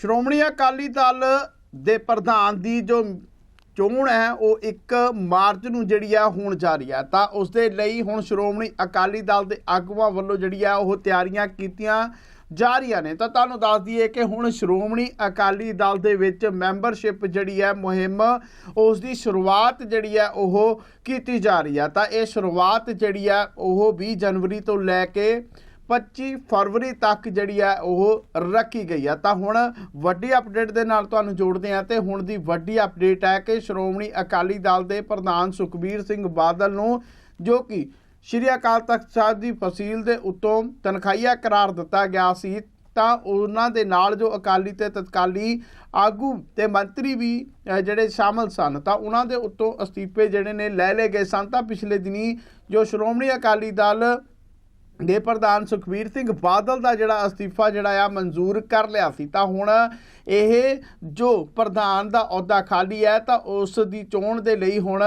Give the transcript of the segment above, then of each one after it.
ਸ਼੍ਰੋਮਣੀ ਅਕਾਲੀ ਦਲ ਦੇ ਪ੍ਰਧਾਨ ਦੀ ਜੋ ਚੋਣ ਹੈ, ਉਹ 1 ਮਾਰਚ ਨੂੰ ਜਿਹੜੀ ਆ ਹੋਣ ਜਾ ਰਹੀ ਹੈ ਤਾਂ ਉਸ ਦੇ ਲਈ ਹੁਣ ਸ਼੍ਰੋਮਣੀ ਅਕਾਲੀ ਦਲ ਦੇ ਆਗੂਆਂ ਵੱਲੋਂ ਜਿਹੜੀ ਆ ਉਹ ਤਿਆਰੀਆਂ ਕੀਤੀਆਂ ਜਾ ਰਹੀਆਂ ਨੇ। ਤਾਂ ਤੁਹਾਨੂੰ ਦੱਸ ਦਈਏ ਕਿ ਹੁਣ ਸ਼੍ਰੋਮਣੀ ਅਕਾਲੀ ਦਲ ਦੇ ਵਿੱਚ ਮੈਂਬਰਸ਼ਿਪ ਜਿਹੜੀ ਹੈ ਮੁਹਿੰਮ, ਉਸ ਦੀ ਸ਼ੁਰੂਆਤ ਜਿਹੜੀ ਹੈ ਉਹ ਕੀਤੀ ਜਾ ਰਹੀ ਹੈ ਤਾਂ ਇਹ ਸ਼ੁਰੂਆਤ ਜਿਹੜੀ ਹੈ ਉਹ 20 ਜਨਵਰੀ ਤੋਂ ਲੈ ਕੇ 25 ਫਰਵਰੀ ਤੱਕ ਜਿਹੜੀ ਹੈ ਉਹ ਰੱਖੀ ਗਈ ਹੈ ਤਾਂ ਹੁਣ ਵੱਡੀ ਅਪਡੇਟ ਦੇ ਨਾਲ ਤੁਹਾਨੂੰ ਜੋੜਦੇ ਹਾਂ ਤੇ ਹੁਣ ਦੀ ਵੱਡੀ ਅਪਡੇਟ ਹੈ ਕਿ ਸ਼੍ਰੋਮਣੀ ਅਕਾਲੀ ਦਲ ਦੇ ਪ੍ਰਧਾਨ ਸੁਖਬੀਰ ਸਿੰਘ ਬਾਦਲ ਨੂੰ ਜੋ ਕਿ ਸ਼੍ਰੀ ਅਕਾਲ ਤਖਤ ਸਾਹਿਬ ਦੀ ਫਸੀਲ ਦੇ ਉੱਤੋਂ ਤਨਖਾਹੀਆ ਕਰਾਰ ਦਿੱਤਾ ਗਿਆ ਸੀ, ਤਾਂ ਉਹਨਾਂ ਦੇ ਨਾਲ ਜੋ ਅਕਾਲੀ ਤੇ ਤਤਕਾਲੀ ਆਗੂ ਤੇ ਮੰਤਰੀ ਵੀ ਜਿਹੜੇ ਸ਼ਾਮਲ ਸਨ, ਤਾਂ ਉਹਨਾਂ ਦੇ ਉੱਤੋਂ ਅਸਤੀਫੇ ਜਿਹੜੇ ਨੇ ਲੈ ਲਏ ਗਏ ਸਨ। ਤਾਂ ਪਿਛਲੇ ਦਿਨੀ ਜੋ ਸ਼੍ਰੋਮਣੀ ਅਕਾਲੀ ਦਲ ਦੇ ਪ੍ਰਧਾਨ ਸੁਖਬੀਰ ਸਿੰਘ ਬਾਦਲ ਦਾ ਜਿਹੜਾ ਅਸਤੀਫਾ ਜਿਹੜਾ ਆ ਮਨਜ਼ੂਰ ਕਰ ਲਿਆ ਸੀ, ਤਾਂ ਹੁਣ ਇਹ ਜੋ ਪ੍ਰਧਾਨ ਦਾ ਅਹੁਦਾ ਖਾਲੀ ਹੈ, ਤਾਂ ਉਸ ਦੀ ਚੋਣ ਦੇ ਲਈ ਹੁਣ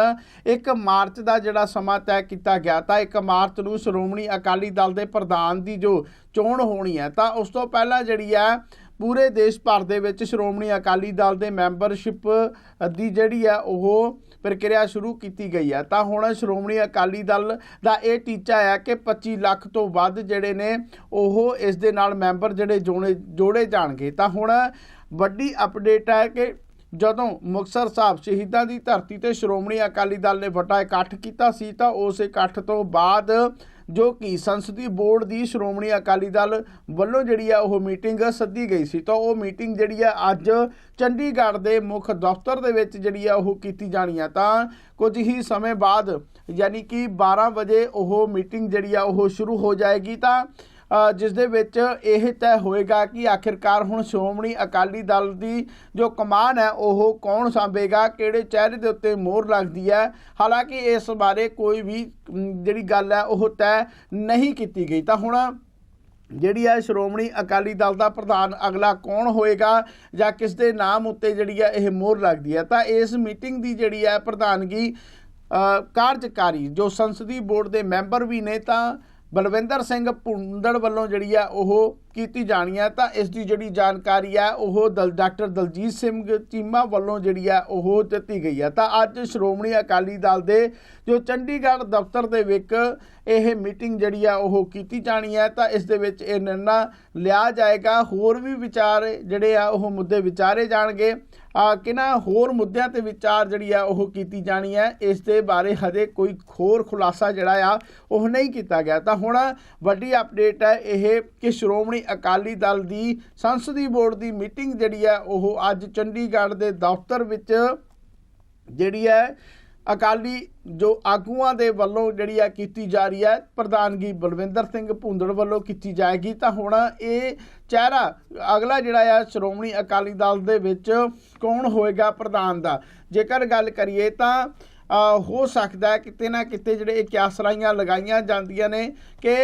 1 ਮਾਰਚ ਦਾ ਜਿਹੜਾ ਸਮਾਂ ਤੈਅ ਕੀਤਾ ਗਿਆ, ਤਾਂ 1 ਮਾਰਚ ਨੂੰ ਸ਼੍ਰੋਮਣੀ ਅਕਾਲੀ ਦਲ ਦੇ ਪ੍ਰਧਾਨ ਦੀ ਜੋ ਚੋਣ ਹੋਣੀ ਹੈ, ਤਾਂ ਉਸ ਤੋਂ ਪਹਿਲਾਂ ਜਿਹੜੀ ਹੈ ਪੂਰੇ ਦੇਸ਼ ਭਰ ਦੇ ਵਿੱਚ ਸ਼੍ਰੋਮਣੀ ਅਕਾਲੀ ਦਲ ਦੇ ਮੈਂਬਰਸ਼ਿਪ ਦੀ ਜਿਹੜੀ ਆ ਉਹ ਪ੍ਰਕਿਰਿਆ ਸ਼ੁਰੂ ਕੀਤੀ ਗਈ ਹੈ। ਤਾਂ ਹੁਣ ਸ਼੍ਰੋਮਣੀ ਅਕਾਲੀ ਦਲ ਦਾ ਇਹ ਟੀਚਾ ਹੈ ਕਿ 25 ਲੱਖ ਤੋਂ ਵੱਧ ਜਿਹੜੇ ਨੇ, ਉਹ ਇਸ ਦੇ ਨਾਲ ਮੈਂਬਰ ਜਿਹੜੇ ਜੋੜੇ ਜੋੜੇ ਜਾਣਗੇ। ਤਾਂ ਹੁਣ ਵੱਡੀ ਅਪਡੇਟ ਹੈ ਕਿ ਜਦੋਂ ਮੁਕਤਸਰ ਸਾਹਿਬ ਸ਼ਹੀਦਾਂ ਦੀ ਧਰਤੀ ਤੇ ਸ਼੍ਰੋਮਣੀ ਅਕਾਲੀ ਦਲ ਨੇ ਵੱਡਾ ਇਕੱਠ ਕੀਤਾ ਸੀ, ਤਾਂ ਉਸ ਇਕੱਠ ਤੋਂ ਬਾਅਦ ਜੋ ਕਿ ਸੰਸਦੀ ਬੋਰਡ ਦੀ ਸ਼੍ਰੋਮਣੀ ਅਕਾਲੀ ਦਲ ਵੱਲੋਂ ਜਿਹੜੀ ਆ ਉਹ ਮੀਟਿੰਗ ਸੱਦੀ ਗਈ ਸੀ। ਤਾਂ ਉਹ ਮੀਟਿੰਗ ਜਿਹੜੀ ਆ ਅੱਜ ਚੰਡੀਗੜ੍ਹ ਦੇ ਮੁੱਖ ਦਫ਼ਤਰ ਦੇ ਵਿੱਚ ਜਿਹੜੀ ਆ ਉਹ ਕੀਤੀ ਜਾਣੀ ਆ। ਤਾਂ ਕੁਝ ਹੀ ਸਮੇਂ ਬਾਅਦ ਯਾਨੀ ਕਿ 12 ਵਜੇ ਉਹ ਮੀਟਿੰਗ ਜਿਹੜੀ ਆ ਉਹ ਸ਼ੁਰੂ ਹੋ ਜਾਏਗੀ। ਤਾਂ ਜਿਸ ਦੇ ਵਿੱਚ ਇਹ ਤੈਅ ਹੋਏਗਾ ਕਿ ਆਖਿਰਕਾਰ ਹੁਣ ਸ਼੍ਰੋਮਣੀ ਅਕਾਲੀ ਦਲ ਦੀ ਜੋ ਕਮਾਨ ਹੈ, ਉਹ ਕੌਣ ਸੰਭੇਗਾ, ਕਿਹੜੇ ਚਿਹਰੇ ਦੇ ਉੱਤੇ ਮੋਹਰ ਲੱਗਦੀ ਹੈ। ਹਾਲਾਂਕਿ ਇਸ ਬਾਰੇ ਕੋਈ ਵੀ ਜਿਹੜੀ ਗੱਲ ਹੈ, ਉਹ ਤੈਅ ਨਹੀਂ ਕੀਤੀ ਗਈ। ਤਾਂ ਹੁਣ ਜਿਹੜੀ ਹੈ ਸ਼੍ਰੋਮਣੀ ਅਕਾਲੀ ਦਲ ਦਾ ਪ੍ਰਧਾਨ ਅਗਲਾ ਕੌਣ ਹੋਏਗਾ ਜਾਂ ਕਿਸ ਦੇ ਨਾਮ ਉੱਤੇ ਜਿਹੜੀ ਹੈ ਇਹ ਮੋਹਰ ਲੱਗਦੀ ਹੈ? ਤਾਂ ਇਸ ਮੀਟਿੰਗ ਦੀ ਜਿਹੜੀ ਹੈ ਪ੍ਰਧਾਨਗੀ ਕਾਰਜਕਾਰੀ ਜੋ ਸੰਸਦੀ ਬੋਰਡ ਦੇ ਮੈਂਬਰ ਵੀ ਨੇ, ਤਾਂ ਬਲਵਿੰਦਰ ਸਿੰਘ ਭੁੰਦੜ ਵੱਲੋਂ ਜਿਹੜੀ ਆ ਉਹ ਕੀਤੀ ਜਾਣੀ ਹੈ ਤਾਂ ਇਸ ਦੀ ਜਿਹੜੀ ਜਾਣਕਾਰੀ ਹੈ ਉਹ ਦਲ ਡਾਕਟਰ ਦਲਜੀਤ ਸਿੰਘ ਚੀਮਾ ਵੱਲੋਂ ਜਿਹੜੀ ਆ ਉਹ ਦਿੱਤੀ ਗਈ ਹੈ ਤਾਂ ਅੱਜ ਸ਼੍ਰੋਮਣੀ ਅਕਾਲੀ ਦਲ ਦੇ ਜੋ ਚੰਡੀਗੜ੍ਹ ਦਫ਼ਤਰ ਦੇ ਵਿੱਚ ਇਹ ਮੀਟਿੰਗ ਜਿਹੜੀ ਆ ਉਹ ਕੀਤੀ ਜਾਣੀ ਹੈ ਤਾਂ ਇਸ ਦੇ ਵਿੱਚ ਇਹ ਨਿਰਣਾ ਲਿਆ ਜਾਏਗਾ। ਹੋਰ ਵੀ ਵਿਚਾਰ ਜਿਹੜੇ ਆ ਉਹ ਮੁੱਦੇ ਵਿਚਾਰੇ ਜਾਣਗੇ। ਕਿਨਾਂ ਹੋਰ ਮੁੱਦਿਆਂ ਤੇ ਵਿਚਾਰ ਜਿਹੜੀ ਆ ਉਹ ਕੀਤੀ ਜਾਣੀ ਹੈ, ਇਸ ਦੇ ਬਾਰੇ ਹਜੇ ਕੋਈ ਹੋਰ ਖੁਲਾਸਾ ਜਿਹੜਾ ਆ ਉਹ ਨਹੀਂ ਕੀਤਾ ਗਿਆ। ਤਾਂ ਹੁਣ ਵੱਡੀ ਅਪਡੇਟ ਹੈ, ਇਹ ਕਿ ਸ਼੍ਰੋਮਣੀ ਅਕਾਲੀ ਦਲ ਦੀ ਸੰਸਦੀ ਬੋਰਡ ਦੀ ਮੀਟਿੰਗ ਜਿਹੜੀ ਹੈ ਉਹ ਅੱਜ ਚੰਡੀਗੜ੍ਹ ਦੇ ਦਫ਼ਤਰ ਵਿੱਚ ਜਿਹੜੀ ਹੈ ਅਕਾਲੀ ਜੋ ਆਗੂਆਂ ਦੇ ਵੱਲੋਂ ਜਿਹੜੀ ਆ ਕੀਤੀ ਜਾ ਰਹੀ ਹੈ ਪ੍ਰਧਾਨਗੀ ਬਲਵਿੰਦਰ ਸਿੰਘ ਭੁੰਦੜ ਵੱਲੋਂ ਕੀਤੀ ਜਾਏਗੀ, ਤਾਂ ਹੁਣ ਇਹ ਚਿਹਰਾ ਅਗਲਾ ਜਿਹੜਾ ਆ ਸ਼੍ਰੋਮਣੀ ਅਕਾਲੀ ਦਲ ਦੇ ਵਿੱਚ ਕੌਣ ਹੋਏਗਾ ਪ੍ਰਧਾਨ ਦਾ? ਜੇਕਰ ਗੱਲ ਕਰੀਏ ਤਾਂ ਹੋ ਸਕਦਾ ਹੈ ਕਿਤੇ ਨਾ ਕਿਤੇ ਜਿਹੜੇ ਇਹ ਕਿਆਸਰਾਈਆਂ ਲਗਾਈਆਂ ਜਾਂਦੀਆਂ ਨੇ ਕਿ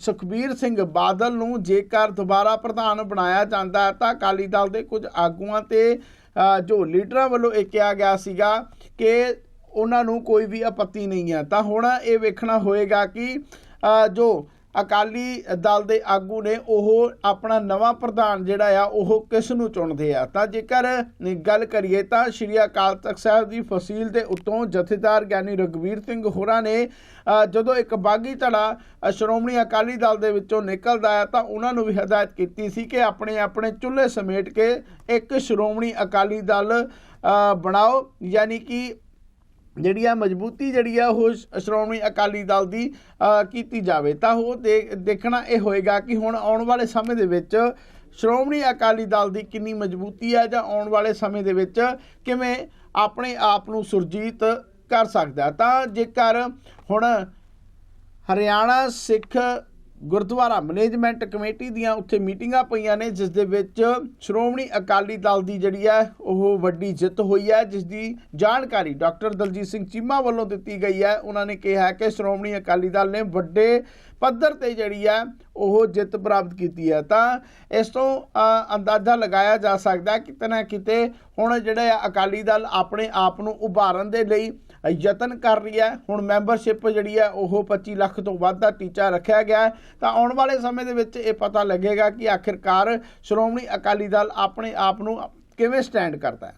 ਸੁਖਬੀਰ ਸਿੰਘ ਬਾਦਲ ਨੂੰ ਜੇਕਰ ਦੁਬਾਰਾ ਪ੍ਰਧਾਨ ਬਣਾਇਆ ਜਾਂਦਾ ਹੈ, ਤਾਂ ਅਕਾਲੀ ਦਲ ਦੇ ਕੁਝ ਆਗੂਆਂ ਤੇ ਜੋ ਲੀਡਰਾਂ ਵੱਲੋਂ ਇਹ ਕਿਹਾ ਗਿਆ ਸੀਗਾ ਕਿ ਉਹਨਾਂ ਨੂੰ ਕੋਈ ਵੀ ਆਪੱਤੀ ਨਹੀਂ ਹੈ। ਤਾਂ ਹੁਣ ਇਹ ਵੇਖਣਾ ਹੋਏਗਾ ਕਿ ਜੋ ਅਕਾਲੀ ਦਲ ਦੇ ਆਗੂ ਨੇ ਉਹ ਆਪਣਾ ਨਵਾਂ ਪ੍ਰਧਾਨ ਜਿਹੜਾ ਆ, ਉਹ ਕਿਸ ਨੂੰ ਚੁਣਦੇ ਆ? ਤਾਂ ਜੇਕਰ ਗੱਲ ਕਰੀਏ ਤਾਂ ਸ਼੍ਰੀ ਅਕਾਲ ਤਖਤ ਸਾਹਿਬ ਦੀ ਫਸੀਲ ਦੇ ਉੱਤੋਂ ਜਥੇਦਾਰ ਗਿਆਨੀ ਰਗਵੀਰ ਸਿੰਘ ਹੋਰਾਂ ਨੇ ਜਦੋਂ ਇੱਕ ਬਾਗੀ ਧੜਾ ਸ਼੍ਰੋਮਣੀ ਅਕਾਲੀ ਦਲ ਦੇ ਵਿੱਚੋਂ ਨਿਕਲਦਾ ਹੈ ਤਾਂ ਉਹਨਾਂ ਨੂੰ ਵੀ ਹਦਾਇਤ ਕੀਤੀ ਸੀ ਕਿ ਆਪਣੇ ਆਪਣੇ ਚੁੱਲ੍ਹੇ ਸਮੇਟ ਕੇ ਇੱਕ ਸ਼੍ਰੋਮਣੀ ਅਕਾਲੀ ਦਲ ਬਣਾਓ। ਯਾਨੀ ਕਿ ਜਿਹੜੀ ਆ ਮਜ਼ਬੂਤੀ ਜਿਹੜੀ ਆ ਉਹ ਸ਼੍ਰੋਮਣੀ ਅਕਾਲੀ ਦਲ ਦੀ ਕੀਤੀ ਜਾਵੇ। ਤਾਂ ਉਹ ਦੇ- ਦੇਖਣਾ ਇਹ ਹੋਏਗਾ ਕਿ ਹੁਣ ਆਉਣ ਵਾਲੇ ਸਮੇਂ ਦੇ ਵਿੱਚ ਸ਼੍ਰੋਮਣੀ ਅਕਾਲੀ ਦਲ ਦੀ ਕਿੰਨੀ ਮਜ਼ਬੂਤੀ ਹੈ ਜਾਂ ਆਉਣ ਵਾਲੇ ਸਮੇਂ ਦੇ ਵਿੱਚ ਕਿਵੇਂ ਆਪਣੇ ਆਪ ਨੂੰ ਸੁਰਜੀਤ ਕਰ ਸਕਦਾ। ਤਾਂ ਜੇਕਰ ਹੁਣ ਹਰਿਆਣਾ ਸਿੱਖ ਗੁਰਦੁਆਰਾ ਮੈਨੇਜਮੈਂਟ ਕਮੇਟੀ ਦੀਆਂ ਉੱਥੇ ਮੀਟਿੰਗਾਂ ਪਈਆਂ ਨੇ, ਜਿਸ ਦੇ ਵਿੱਚ ਸ਼੍ਰੋਮਣੀ ਅਕਾਲੀ ਦਲ ਦੀ ਜਿਹੜੀ ਹੈ, ਉਹ ਵੱਡੀ ਜਿੱਤ ਹੋਈ ਹੈ, ਜਿਸ ਦੀ ਜਾਣਕਾਰੀ ਡਾਕਟਰ ਦਲਜੀਤ ਸਿੰਘ ਚੀਮਾ ਵੱਲੋਂ ਦਿੱਤੀ ਗਈ ਹੈ। ਉਹਨਾਂ ਨੇ ਕਿਹਾ ਕਿ ਸ਼੍ਰੋਮਣੀ ਅਕਾਲੀ ਦਲ ਨੇ ਵੱਡੇ ਪੱਧਰ ਤੇ ਜਿਹੜੀ ਹੈ, ਉਹ ਜਿੱਤ ਪ੍ਰਾਪਤ ਕੀਤੀ ਹੈ। ਤਾਂ ਇਸ ਤੋਂ ਅੰਦਾਜ਼ਾ ਲਗਾਇਆ ਜਾ ਸਕਦਾ ਹੈ ਕਿਤੇ ਨਾ ਕਿਤੇ ਹੁਣ ਜਿਹੜਾ ਆ ਅਕਾਲੀ ਦਲ ਆਪਣੇ ਆਪ ਨੂੰ ਉਭਾਰਨ ਦੇ ਲਈ ਯਤਨ ਕਰ ਰਹੀ ਹੈ। ਹੁਣ ਮੈਂਬਰਸ਼ਿਪ ਜਿਹੜੀ ਹੈ, ਉਹ 25 ਲੱਖ ਤੋਂ ਵੱਧ ਦਾ ਟੀਚਾ ਰੱਖਿਆ ਗਿਆ ਹੈ। ਤਾਂ ਆਉਣ ਵਾਲੇ ਸਮੇਂ ਦੇ ਵਿੱਚ ਇਹ ਪਤਾ ਲੱਗੇਗਾ ਕਿ ਆਖਿਰਕਾਰ ਸ਼੍ਰੋਮਣੀ ਅਕਾਲੀ ਦਲ ਆਪਣੇ ਆਪ ਨੂੰ ਕਿਵੇਂ ਸਟੈਂਡ ਕਰਦਾ ਹੈ।